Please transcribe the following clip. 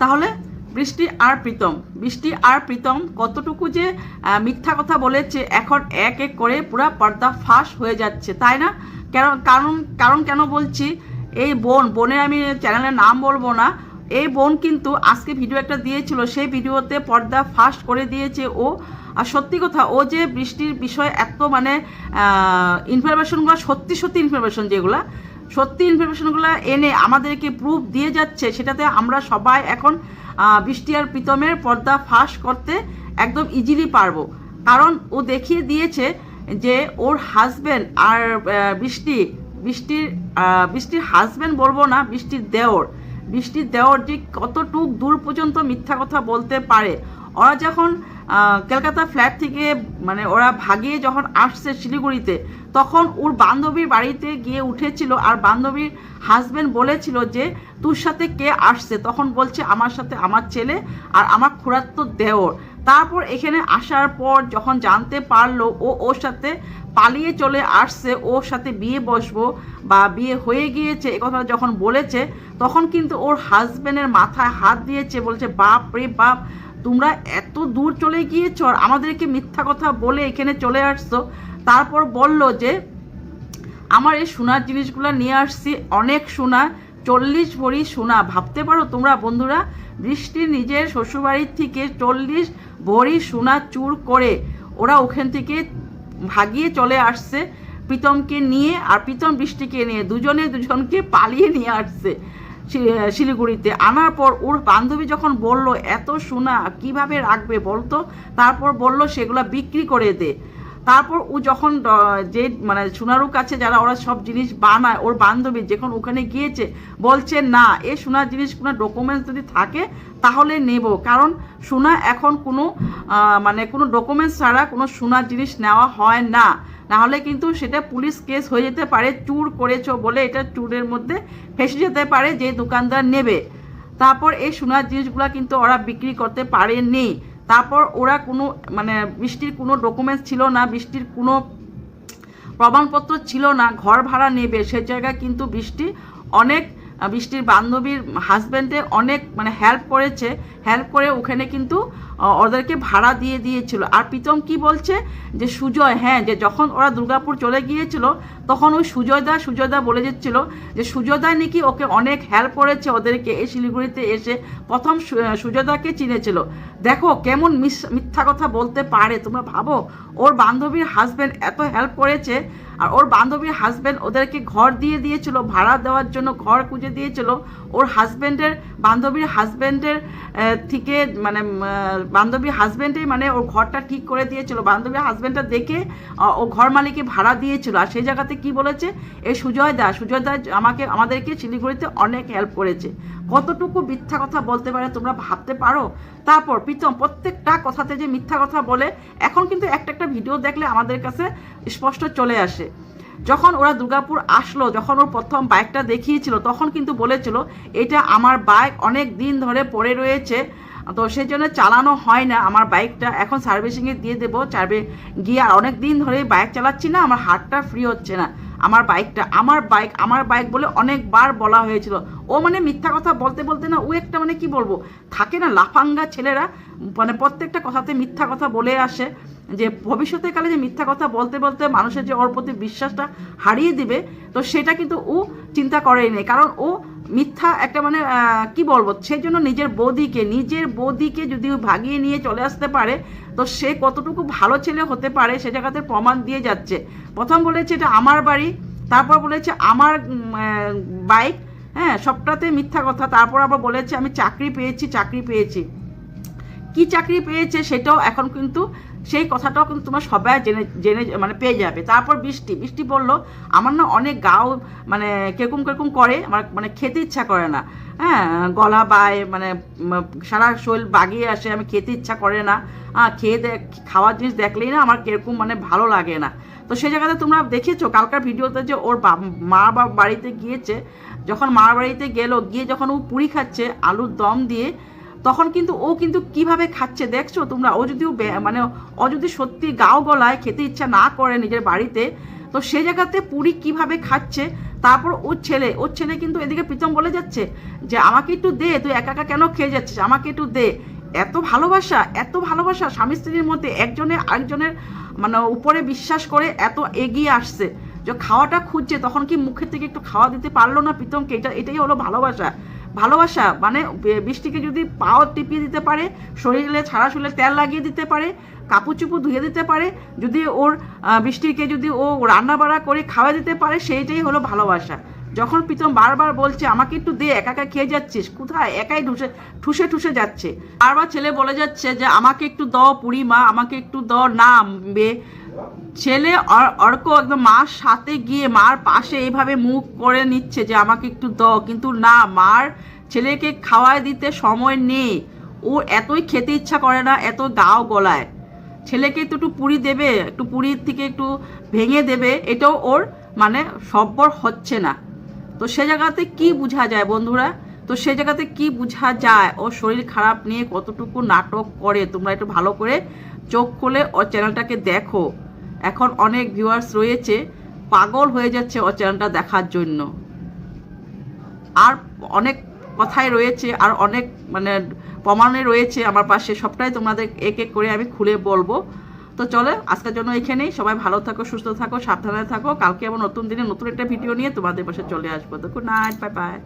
তাহলে বৃষ্টি আর প্রীতম, বৃষ্টি আর প্রীতম কতটুকু যে মিথ্যা কথা বলেছে, এখন এক এক করে পুরো পর্দা ফাঁস হয়ে যাচ্ছে, তাই না? কারণ কারণ কারণ কেন বলছি, এই বোন, বোনের আমি চ্যানেলের নাম বলব না, এই বোন কিন্তু আজকে ভিডিও একটা দিয়েছিল, সেই ভিডিওতে পর্দা ফাঁস করে দিয়েছে ও। আর সত্যি কথা, ও যে বৃষ্টির বিষয়ে এত মানে ইনফরমেশনগুলো সত্যি সত্যি ইনফরমেশন যেগুলো সত্যি ইনফরমেশনগুলো এনে আমাদেরকে প্রুফ দিয়ে যাচ্ছে, সেটাতে আমরা সবাই এখন বৃষ্টি আর প্রীতমের পর্দা ফাঁস করতে একদম ইজিলি পারব। কারণ ও দেখিয়ে দিয়েছে যে ওর হাজবেন্ড আর বৃষ্টি, বৃষ্টির বৃষ্টির হাজব্যান্ড বলব না, বৃষ্টির দেওর। বৃষ্টির দেওর যে কতটুক দূর পর্যন্ত মিথ্যা কথা বলতে পারে। ওরা যখন কলকাতা ফ্ল্যাট থেকে মানে ওরা ভাগিয়ে যখন আসছে শিলিগুড়িতে, তখন ওর বান্ধবীর বাড়িতে গিয়ে উঠেছিল আর বান্ধবীর হাজবেন্ড বলেছিল যে, তোর সাথে কে আসছে? তখন বলছে, আমার সাথে আমার ছেলে আর আমার খুড়াত্তো দেওর। তারপর এখানে আসার পর যখন জানতে পারল, ও ওর সাথে পালিয়ে চলে আসছে, ওর সাথে বিয়ে বসবো বা বিয়ে হয়ে গিয়েছে কথা যখন বলেছে, তখন কিন্তু ওর হাজবেন্ডের মাথায় হাত দিয়েছে, বলছে, বাপ রে বাপ তোমরা এত দূর চলে গিয়েছ আমাদেরকে মিথ্যা কথা বলে এখানে চলে আসছো। তারপর বলল যে, আমার এই সোনার জিনিসগুলো নিয়ে আসছি, অনেক সোনা, চল্লিশ ভরি সোনা। ভাবতে পারো তোমরা বন্ধুরা, বৃষ্টি নিজের শ্বশুরবাড়ির থেকে চল্লিশ ভরি সোনা চুর করে ওরা ওখান থেকে ভাগিয়ে চলে আসছে, প্রীতমকে নিয়ে আর প্রীতম বৃষ্টিকে নিয়ে, দুজনে দুজনকে পালিয়ে নিয়ে আসছে। শিলিগুড়িতে। আনার পর ওর বান্ধবী যখন বলল, এত সোনা কীভাবে রাখবে বলতো? তারপর বলল, সেগুলো বিক্রি করে দে। তারপর ও যখন যে মানে সোনারুর কাছে যারা ওরা সব জিনিস বানায়, ওর বান্ধবী যখন ওখানে গিয়েছে, বলছে, না, এ সোনার জিনিস কোনো ডকুমেন্টস যদি থাকে, তাহলে নেব। কারণ সোনা এখন কোনো মানে কোনো ডকুমেন্টস ছাড়া কোনো সোনার জিনিস নেওয়া হয় না। নাহলে কিন্তু সেটা পুলিশ কেস হয়ে যেতে পারে, চুর করেছ বলে এটা চুরের মধ্যে ফেসে যেতে পারে, যে দোকানদার নেবে। তারপর এই সোনার জিনিসগুলো কিন্তু ওরা বিক্রি করতে পারেনি। তারপর ওরা কোনো মানে বৃষ্টির কোনো ডকুমেন্টস ছিল না, বৃষ্টির কোনো প্রমাণপত্র ছিল না, ঘর ভাড়া নেবে। সে জায়গায় কিন্তু বৃষ্টি অনেক বৃষ্টির বান্ধবীর হাজব্যান্ডে অনেক মানে হেল্প করেছে। হেল্প করে ওখানে কিন্তু ওদেরকে ভাড়া দিয়ে দিয়েছিল। আর প্রীতম কি বলছে? যে সুজয় হ্যাঁ যে যখন ওরা দুর্গাপুর চলে গিয়েছিল, তখন ওই সুজয়দা সুজয়দা বলে যাচ্ছিল যে সুজয়দা নাকি ওকে অনেক হেল্প করেছে ওদেরকে। এই শিলিগুড়িতে এসে প্রথম সুজয়দাকে চিনেছিল। দেখো কেমন মিথ্যা কথা বলতে পারে, তোমরা ভাবো। ওর বান্ধবীর হাজব্যান্ড এত হেল্প করেছে, আর ওর বান্ধবীর হাজব্যান্ড ওদেরকে ঘর দিয়ে দিয়েছিল, ভাড়া দেওয়ার জন্য ঘর খুঁজে দিয়েছিল। ওর হাজব্যান্ডের বান্ধবীর হাজব্যান্ডের থেকে মানে বান্ধবীর হাজব্যান্ডই মানে ওর ঘরটা ঠিক করে দিয়েছিল। বান্ধবীর হাজব্যান্ডটা দেখে ও ঘর মালিকে ভাড়া দিয়েছিল। আর সেই জায়গাতে কি বলেছে? এই সুজয় দা সুজয় দা আমাকে, আমাদেরকে শিলিগুড়িতে অনেক হেল্প করেছে। কতটুকু মিথ্যা কথা বলতে পারে তোমরা ভাবতে পারো? তারপর প্রীতম প্রত্যেকটা কথাতে যে মিথ্যা কথা বলে, এখন কিন্তু একটা একটা ভিডিও দেখলে আমাদের কাছে স্পষ্ট চলে আসে। যখন ওরা দুর্গাপুর আসলো, যখন ওর প্রথম বাইকটা দেখিয়েছিল, তখন কিন্তু বলেছিল, এটা আমার বাইক অনেক দিন ধরে পড়ে রয়েছে, তো সেই জন্য চালানো হয় না, আমার বাইকটা এখন সার্ভিসিংয়ে দিয়ে দেবো চারবে গিয়ে আর অনেক দিন ধরে বাইক চালাচ্ছি না, আমার হাতটা ফ্রি হচ্ছে না, আমার বাইকটা আমার বাইক আমার বাইক বলে অনেকবার বলা হয়েছিল। ও মানে মিথ্যা কথা বলতে বলতে না, ও একটা মানে কি বলব, থাকে না লাফাঙ্গা ছেলেরা মানে প্রত্যেকটা কথাতে মিথ্যা কথা বলে আসে। যে ভবিষ্যতে কালে যে মিথ্যা কথা বলতে বলতে মানুষের যে ওর প্রতি বিশ্বাসটা হারিয়ে দিবে, তো সেটা কিন্তু ও চিন্তা করেনি কারণ ও মিথ্যা একটা মানে কি বলব সেই জন্য নিজের বৌদিকে নিজের বৌদিকে যদি ভাগিয়ে নিয়ে চলে আসতে পারে, তো সে কতটুকু ভালো ছেলে হতে পারে সে জায়গাতে প্রমাণ দিয়ে যাচ্ছে। প্রথম বলেছে এটা আমার বাড়ি, তারপর বলেছে আমার বাইক হ্যাঁ সবটাতে মিথ্যা কথা। তারপর আবার বলেছে আমি চাকরি পেয়েছি চাকরি পেয়েছি। কি চাকরি পেয়েছে সেটাও এখন কিন্তু সেই কথাটাও কিন্তু তোমার সবাই জেনে জেনে মানে পেয়ে যাবে। তারপর বৃষ্টি। বৃষ্টি বলল আমার না অনেক গাও মানে কীরকম কীরকম করে আমার মানে খেতে ইচ্ছা করে না। হ্যাঁ গলা বায় মানে সারা শরীর বাগিয়ে আসে আমি খেতে ইচ্ছা করে না। আহ, খেয়ে দেখ খাওয়ার জিনিস দেখলেই না আমার কীরকম মানে ভালো লাগে না। তো সেই জায়গাতে তোমরা দেখেছ কালকার ভিডিওতে যে ওর মা বা বাড়িতে গিয়েছে যখন মার বাড়িতে গেল গিয়ে যখন ও পুরি খাচ্ছে আলুর দম দিয়ে তখন কিন্তু ও কিন্তু কীভাবে খাচ্ছে দেখছ? তোমরা ও যদি মানে ও যদি সত্যি গাও গলায় খেতে ইচ্ছা না করে নিজের বাড়িতে, তো সে জায়গাতে পুরি কীভাবে খাচ্ছে? তারপর ওর ছেলে ওর ছেলে কিন্তু এদিকে প্রীতম বলে যাচ্ছে যে, আমাকে একটু দে, তুই একা একা কেন খেয়ে যাচ্ছিস? আমাকে একটু দে। এত ভালোবাসা এত ভালোবাসা স্বামী স্ত্রীর মধ্যে একজনের আরেকজনের মানে উপরে বিশ্বাস করে এত এগিয়ে আসছে যে, খাওয়াটা খুঁজছে, তখন কি মুখের থেকে একটু খাওয়া দিতে পারল না প্রীতমকে? এটা, এটাই হলো ভালোবাসা। ভালোবাসা মানে বৃষ্টিকে যদি পাও টিপিয়ে দিতে পারে, শরীরে ছাড়া শরীরে তেল লাগিয়ে দিতে পারে কাপড় চুপড় ধুয়ে দিতে পারে, যদি ওর বৃষ্টিকে যদি ও রান্না বাড়া করে খাওয়া দিতে পারে, সেইটাই হলো ভালোবাসা। যখন প্রীতম বারবার বলছে, আমাকে একটু দে, একা একা খেয়ে যাচ্ছিস, কোথায়? একাই ঠুসে ঠুসে ঠুসে যাচ্ছে। বারবার ছেলে বলে যাচ্ছে যে, আমাকে একটু দ পুরি মা আমাকে একটু দ না ছেলে অর- অর্ক একদম মার সাথে গিয়ে মার পাশে এইভাবে মুখ করে নিচ্ছে যে আমাকে একটু দ কিন্তু না, মার ছেলেকে খাওয়ায় দিতে সময় নেই। ও এতই খেতে ইচ্ছা করে না, এত গাও গলায়। ছেলেকে একটু একটু পুরি দেবে, একটু পুরীর থেকে একটু ভেঙে দেবে, এটাও ওর মানে সব্বর হচ্ছে না। তো সে জায়গাতে কি বোঝা যায় বন্ধুরা? তো সে জায়গাতে কি বোঝা যায়? ওর শরীর খারাপ নিয়ে কতটুকু নাটক করে? তোমরা একটু ভালো করে চোখ খুলে ওর চ্যানেলটাকে দেখো। এখন অনেক ভিউয়ার্স রয়েছে, পাগল হয়ে যাচ্ছে ওর চ্যানেলটা দেখার জন্য। আর অনেক কথাই রয়েছে, আর অনেক মানে প্রমাণে রয়েছে আমার পাশে। সবটাই তোমাদের এক এক করে আমি খুলে বলব। তো চলো, আজকের জন্য এখানেই। সবাই ভালো থাকো, সুস্থ থাকো, সাবধানে থাকো। কালকে আবার নতুন দিনে নতুন একটা ভিডিও নিয়ে তোমাদের পাশে চলে আসব। তো গুড নাইট বাই বাই